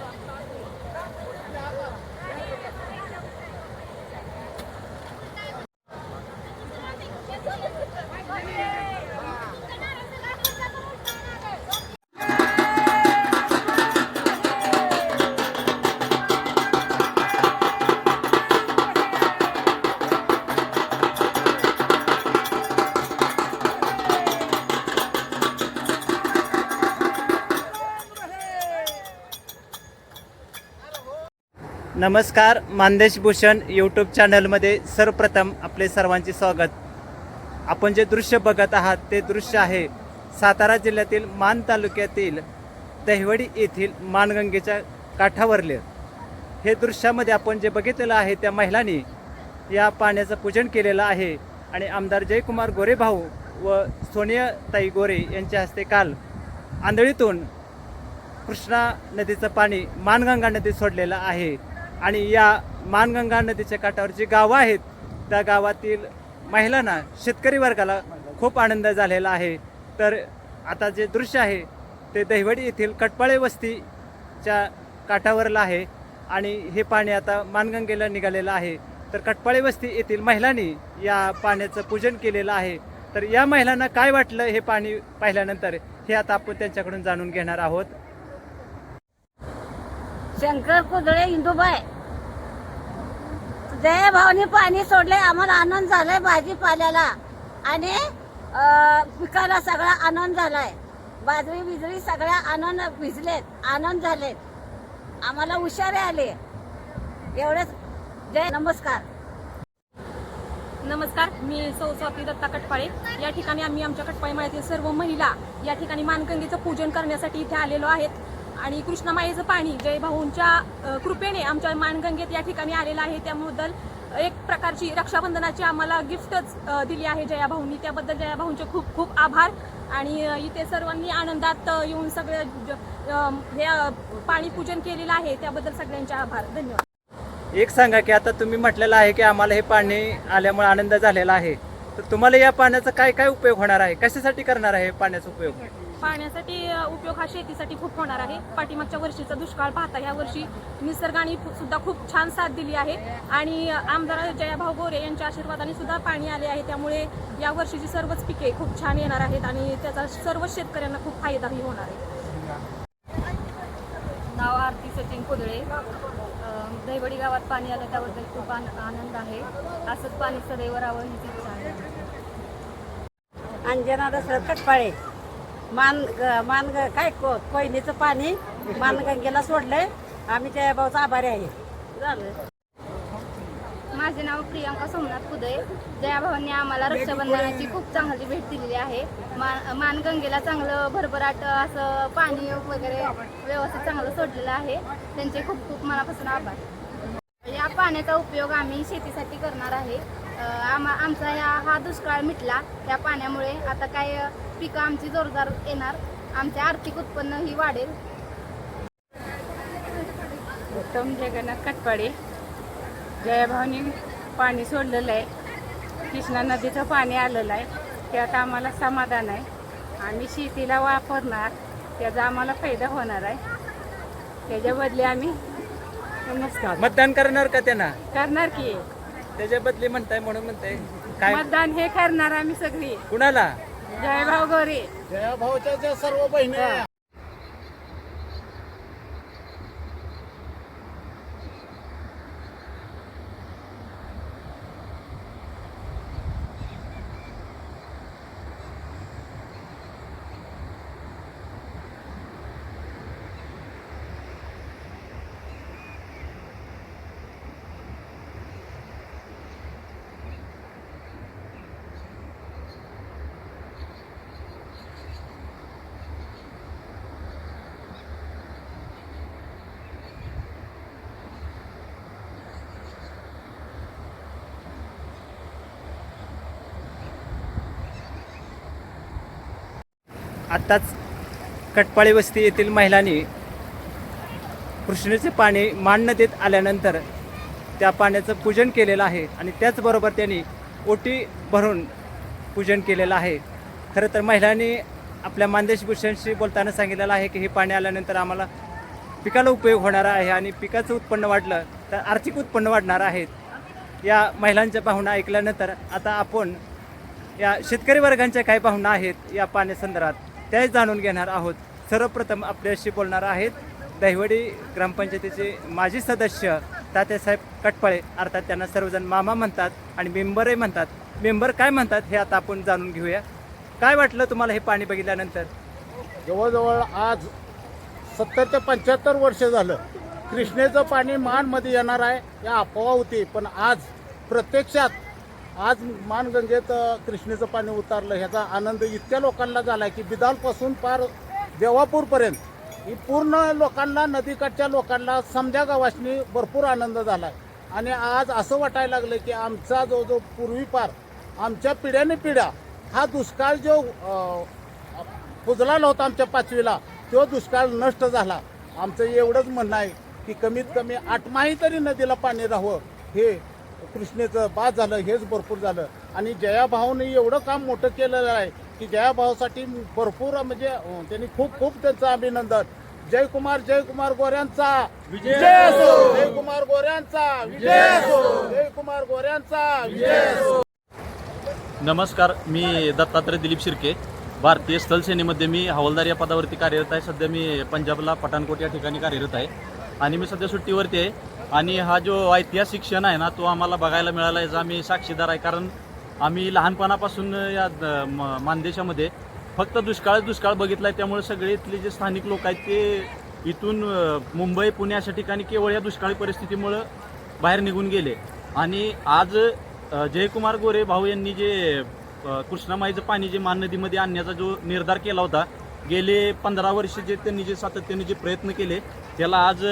Thank you. नमस्कार Mandesh Bhushan YouTube चॅनलमध्ये सर्वप्रथम आपले सर्वांचे स्वागत. आपण जे दृश्य बघत आहात ते दृश्य आहे सातारा जिल्ह्यातील मान तालुक्यातील दहिवडी येथील मानगंगेच्या काठावरले. हे दृश्यामध्ये आपण जे बघितलेलं आहे त्या महिलांनी या पाण्याचं पूजन केलेलं आहे आणि आमदार जयकुमार गोरे भाऊ व सोनियाताई गोरे यांच्या हस्ते काल आंधळीतून कृष्णा नदीचं पाणी मानगंगा नदीत सोडलेलं आहे. आणि या मानगंगा नदीच्या काठावर जी गावं आहेत त्या गावातील महिलांना शेतकरी वर्गाला खूप आनंद झालेला आहे. तर आता जे दृश्य आहे ते दहिवडी येथील कटपाळे वस्तीच्या काठावरलं आहे आणि हे पाणी आता मानगंगेला निघालेलं आहे. तर कटपाळे वस्ती येथील महिलांनी या पाण्याचं पूजन केलेलं आहे. तर या महिलांना काय वाटलं हे पाणी पाहिल्यानंतर हे आता आपण त्यांच्याकडून जाणून घेणार आहोत. शंकर कुदळे इंदुबाई जय भावनी पाणी सोडले आम्हाला आनंद झालाय भाजीपाल्याला. आणि पिकाला सगळा आनंद झालाय. बाजरी बिजरी सगळ्या आनंद भिजलेत आनंद झालेत. आम्हाला हुशारे आले. एवढंच. जय नमस्कार. नमस्कार मी सौ स्वाती दत्ता कटपाळे. या ठिकाणी आम्ही आमच्या कटपाळे मळ्यातील सर्व महिला या ठिकाणी मानगंगेचं पूजन करण्यासाठी इथे आलेलो आहेत. आणि कृष्णमाईचं पाणी जय भाऊंच्या कृपेने आमच्या मानगंगेत या ठिकाणी आलेलं आहे. त्याबद्दल एक प्रकारची रक्षाबंधनाची आम्हाला गिफ्टच दिली आहे जयाभाऊंनी त्याबद्दल जयाभाऊंचे खूप खूप आभार. आणि इथे सर्वांनी आनंदात येऊन सगळं ज- हे पाणी पूजन केलेलं आहे. त्याबद्दल सगळ्यांचे आभार. धन्यवाद. एक सांगा की आता तुम्ही म्हटलेलं आहे की आम्हाला हे पाणी आल्यामुळे आनंद झालेला आहे. तर तुम्हाला या पाण्याचा काय काय उपयोग होणार आहे? कशासाठी करणार आहे पाण्याचा उपयोग? पाण्यासाठी उपयोग हा शेतीसाठी खूप होणार आहे. पाठीमागच्या वर्षीचा दुष्काळ पाहता या वर्षी निसर्गाने सुद्धा खूप छान साथ दिली आहे. आणि आमदार जयाभाऊ गोरे यांच्या आशीर्वादाने सुद्धा पाणी आले आहे. त्यामुळे या वर्षीची सर्वच पिके खूप छान येणार आहेत आणि त्याचा सर्व शेतकऱ्यांना खूप फायदाही होणार आहे. नाव आरती सचिन कुदळे. दहिवडी गावात पाणी आलं त्याबद्दल खूप आन- आनंद आहे. असंच पाणी सदैव राहावं हीच इच्छा आहे. अंजना दशरथ कटपाळे मान ग- मान ग- काय को कोयनीचं पाणी मानगंगेला सोडलंय. आम्ही त्या भाऊचा आभारी आहे. झालं. माझे नाव प्रियांका सोमनाथ कुदय जयाभावांनी आम्हाला रक्षाबंधनाची खूप चांगली भेट दिलेली आहे. मान मानगंगेला चांगलं भरभराट असं पाणी वगैरे व्यवस्थित चांगलं सोडलेलं आहे. त्यांचे खूप खूप मनापासून आभार. या पाण्याचा उपयोग आम्ही शेतीसाठी करणार आहे. आमा आमचा या हा दुष्काळ मिटला या पाण्यामुळे आता काय पिकं आमची जोरदार येणार. आमचे आर्थिक उत्पन्नही वाढेल. उत्तम जगन्नाथ कटपाडे. जयाभाऊनी पाणी सोडलेलं आहे. कृष्णा नदीचं पाणी आलेलं आहे. त्यात आम्हाला समाधान आहे. आम्ही शेतीला वापरणार त्याचा आम्हाला फायदा होणार आहे. त्याच्या बदली आम्ही नमस्कार. मतदान करणार का त्यांना? करणार की. त्याच्या बदली म्हणताय म्हणून म्हणताय. काय? मतदान हे करणार आम्ही सगळी. कुणाला? जयभाऊ गोरे. आत्ताच कटपाळी वस्ती येथील महिलांनी कृष्णेचे पाणी मान देत आल्यानंतर त्या पाण्याचं पूजन केलेलं आहे आणि त्याचबरोबर त्यांनी ओटी भरून पूजन केलेलं आहे. खरं तर महिलांनी आपल्या मानदेश भूषणशी बोलताना सांगितलेलं आहे की हे पाणी आल्यानंतर आम्हाला पिकाला उपयोग होणार आहे आणि पिकाचं उत्पन्न वाढलं तर आर्थिक उत्पन्न वाढणार आहेत या महिलांच्या भावना ऐकल्यानंतर आता आपण या शेतकरी वर्गांच्या काय भावना आहेत या पाण्यासंदर्भात? त्या जाणून घेणार आहोत. सर्वप्रथम आपल्याशी बोलणार आहेत दहिवडी ग्रामपंचायतीचे माजी सदस्य तात्यासाहेब कटपाळे. अर्थात त्यांना सर्वजण मामा म्हणतात आणि मेंबरही म्हणतात. मेंबर काय म्हणतात हे आता आपण जाणून घेऊया. काय वाटलं तुम्हाला हे पाणी बघितल्यानंतर? जवळजवळ आज सत्तर ते पंच्याहत्तर वर्ष झालं कृष्णेचं पाणी मानमध्ये येणार आहे या अफवा होती. पण आज प्रत्यक्षात आज मानगंगेत कृष्णेचं पाणी उतारलं ह्याचा आनंद इतक्या लोकांना झाला आहे की बिदालपासून पार देवापूरपर्यंत ही पूर्ण लोकांना नदीकाठच्या लोकांना समध्या गावासनी भरपूर आनंद झाला आहे आणि आज असं वाटायला लागलं की आमचा जो जो पूर्वीपार आमच्या पिढ्याने पिढ्या हा दुष्काळ जो अ, पुजला होता आमच्या पाचवीला तो दुष्काळ नष्ट झाला. आमचं एवढंच म्हणणं आहे की कमीत कमी आठमाही तरी नदीला पाणी राहावं हे कृष्णेचं बाद झालं हेच भरपूर झालं. आणि जयाभाऊने एवढं काम मोठं केलेलं आहे की जयाभाऊसाठी भरपूर म्हणजे त्यांनी खूप खूप त्यांचं अभिनंदन. जयकुमार जयकुमार गोऱ्यांचा. विजय असो. जयकुमार गोऱ्यांचा. विजय असो. जयकुमार गोऱ्यांचा. विजय असो. नमस्कार मी दत्तात्रय दिलीप शिर्के. भारतीय स्थल सेनेमध्ये मी हवालदार या पदावरती कार्यरत आहे. सध्या मी पंजाबला पठाणकोट या ठिकाणी कार्यरत आहे. आणि मी सध्या सुट्टीवरती आहे. आणि हा जो ऐतिहासिक क्षण आहे ना तो आम्हाला बघायला मिळाला याचा आम्ही साक्षीदार आहे. कारण आम्ही लहानपणापासून या द- म- मानदेशामध्ये फक्त दुष्काळ दुष्काळ बघितला आहे त्यामुळे सगळे इथले जे स्थानिक लोक आहेत ते इथून मुंबई पुणे अशा ठिकाणी केवळ या दुष्काळी परिस्थितीमुळं बाहेर निघून गेले. आणि आज जयकुमार गोरे भाऊ यांनी जे कृष्णामाईचं पाणी जे मान नदीमध्ये आणण्याचा जो निर्धार केला होता गेले पंधरा वर्ष जे त्यांनी जे सातत्याने जे प्रयत्न केले त्याला आज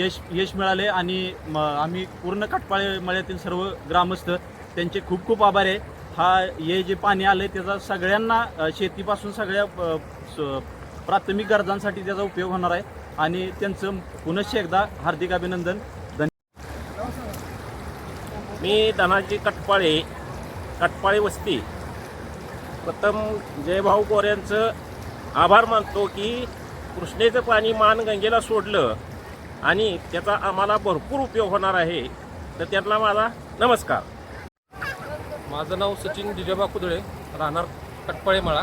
यश यश मिळाले आणि आम्ही पूर्ण काटपाळे मळ्यातील सर्व ग्रामस्थ त्यांचे खूप खूप आभार आहे. हा हे जे पाणी आलं त्याचा सगळ्यांना शेतीपासून सगळ्या स- प्राथमिक गरजांसाठी त्याचा उपयोग होणार आहे. आणि त्यांचं पुनश्च एकदा हार्दिक अभिनंदन. मी धनाजी कटपाळे कटपाळे वस्ती. प्रथम जयभाऊ गोऱ्यांचं आभार मानतो की कृष्णेचं पाणी मानगंगेला सोडलं आणि त्याचा आम्हाला भरपूर उपयोग होणार आहे. तर त्यातला माझा नमस्कार. माझं नाव सचिन जिजोबा कुदळे राहणार कटपाळेमाळा.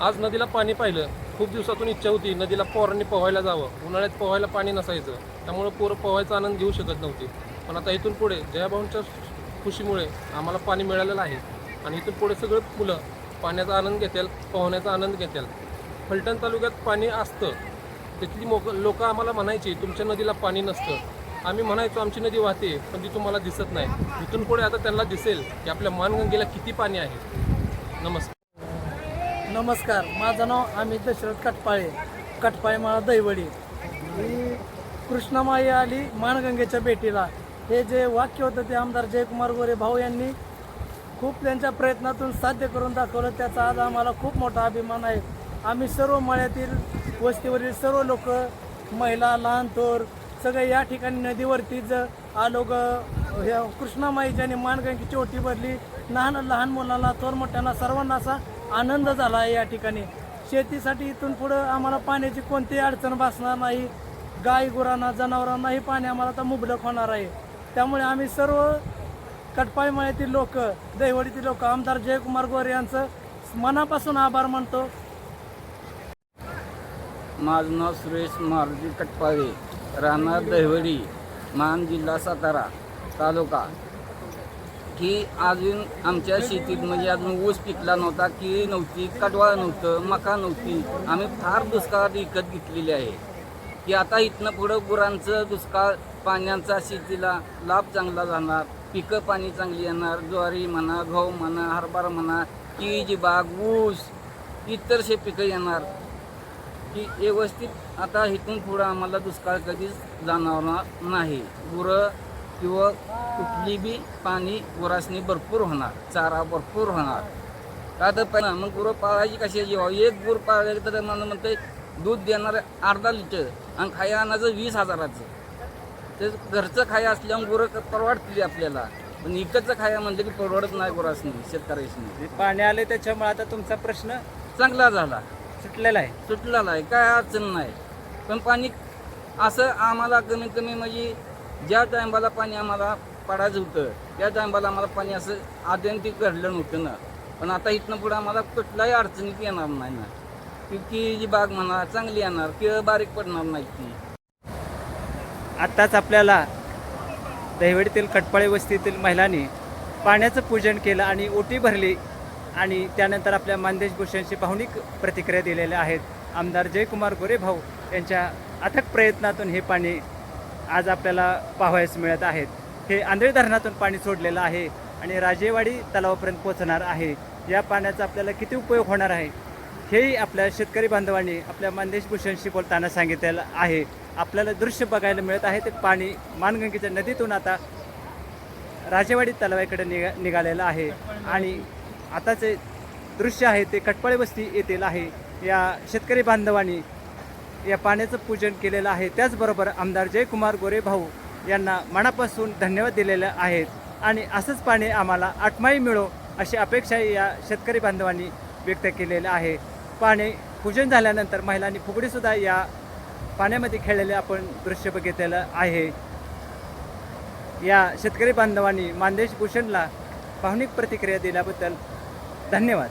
आज नदीला पाणी पाहिलं. खूप दिवसातून इच्छा होती नदीला पोरांनी पोहायला जावं. उन्हाळ्यात पोहायला पाणी नसायचं. त्यामुळं पोरं पोहायचा आनंद घेऊ शकत नव्हती. पण आता इथून पुढे जयाभाऊंच्या खुशीमुळे आम्हाला पाणी मिळालेलं आहे. आणि इथून पुढे सगळं मुलं पाण्याचा आनंद घेतील पोहण्याचा आनंद घेतील. फलटण तालुक्यात पाणी असतं. तिथली मोक लोकं आम्हाला म्हणायची तुमच्या नदीला पाणी नसतं. आम्ही म्हणायचो आमची नदी वाहते पण ती तुम्हाला दिसत नाही. इथून पुढे आता त्यांना दिसेल की आपल्या मानगंगेला किती पाणी आहे. नमस्कार. नमस्कार माझं नाव अमित दशरथ कटपाळे कटपाळे मला दैवडी ही कृष्णामाई आली माणगंगेच्या भेटीला. हे जे वाक्य होतं ते आमदार जयकुमार गोरे भाऊ यांनी खूप त्यांच्या प्रयत्नातून साध्य करून दाखवलं. त्याचा आज आम्हाला खूप मोठा अभिमान आहे. आम्ही सर्व मळ्यातील वस्तीवरील सर्व लोक महिला लहान थोर सगळे या ठिकाणी नदीवरतीच आलो ग. ह्या कृष्णामाई ज्याने मानगंगेची ओटी भरली लहान लहान मुलांना थोर मोठ्यांना सर्वांना असा आनंद झाला आहे या ठिकाणी. शेतीसाठी इथून पुढं आम्हाला पाण्याची कोणतीही अडचण भासणार नाही. गाई गुरांना जनावरांनाही पाणी आम्हाला आता मुबलक होणार आहे. त्यामुळे आम्ही सर्व कटपाळी मळ्यातील लोक दहिवडीतील लोक आमदार जयकुमार गोरे यांचं मनापासून आभार मानतो. माझं नाव सुरेश मारुती कटपाळे राहणार दहिवडी मान जिल्हा सातारा तालुका. की अजून आमच्या शेतीत म्हणजे अजून ऊस पिकला नव्हता की नव्हती कडवा नव्हतं मका नव्हती. आम्ही फार दुष्काळात विकत घेतलेली आहे. की आता इथनं पुढं गुरांचं दुष्काळ पाण्याचा शेतीला लाभ चांगला जाणार. पिकं पाणी चांगली येणार ज्वारी म्हणा गहू म्हणा हरभरा म्हणा केळीची बाग ऊस इतरसे पिकं येणार. की व्यवस्थित आता इथून पुढं आम्हाला दुष्काळ कधीच जाणवणार नाही. गुरं किंवा कुठली बी पाणी गुरासनी भरपूर होणार चारा भरपूर होणार. का तर पहिला मग गुरं पाळायची कशी जेव्हा एक गुर पाळलं तर मला म्हणते दूध देणार अर्धा लिटर आणि खाया आणायचं वीस हजाराचं. ते घरचं खाया असल्यामुळे गुरं परवडतील आपल्याला. पण इकडचं खाया म्हणलं की परवडत नाही गुरासनी शेतकऱ्यासनी हे पाणी आले त्याच्यामुळे आता तुमचा प्रश्न चांगला झाला. सुटलेला आहे. सुटलेला आहे काय अडचण नाही. पण पाणी असं आम्हाला कमीत कमी म्हणजे ज्या टायमाला पाणी आम्हाला पडायचं होतं त्या टायमाला आम्हाला पाणी असं आद्यंतिक घडलं नव्हतं ना. पण आता इथनं पुढं आम्हाला कुठल्याही अडचणीत येणार नाही ना. की जी बाग म्हणा चांगली येणार किंवा बारीक पडणार नाही ती. आत्ताच आपल्याला दहिवडीतील कटपाळे वस्तीतील महिलांनी पाण्याचं पूजन केलं आणि ओटी भरली आणि त्यानंतर आपल्या मानदेश भूषणची भावनिक प्रतिक्रिया दिलेल्या आहेत. आमदार जयकुमार गोरे भाऊ यांच्या अथक प्रयत्नातून हे पाणी आज आपल्याला पाहावयास मिळत आहेत हे आंधळी धरणातून पाणी सोडलेलं आहे आणि राजेवाडी तलावापर्यंत पोहोचणार आहे. या पाण्याचा आपल्याला किती उपयोग होणार आहे? हेही आपल्या शेतकरी बांधवांनी आपल्या मानदेश भूषणशी बोलताना सांगितलेलं आहे. आपल्याला दृश्य बघायला मिळत आहे. ते पाणी मानगंगेच्या नदीतून आता राजेवाडी तलावाकडे निघा निघालेलं आहे. आणि आताचे दृश्य आहे ते कटपाळे वस्ती येथील आहे. या शेतकरी बांधवांनी या पाण्याचं पूजन केलेलं आहे. त्याचबरोबर आमदार जयकुमार गोरे भाऊ यांना मनापासून धन्यवाद दिलेले आहेत. आणि असंच पाणी आम्हाला आठमाही मिळो अशी अपेक्षाही या शेतकरी बांधवांनी व्यक्त केलेलं आहे. पाणी पूजन झाल्यानंतर महिलांनी फुगडीसुद्धा या पाण्यामध्ये खेळलेले आपण दृश्य बघितलेलं आहे. या शेतकरी बांधवांनी मानदेश भूषणला भावनिक प्रतिक्रिया दिल्याबद्दल धन्यवाद.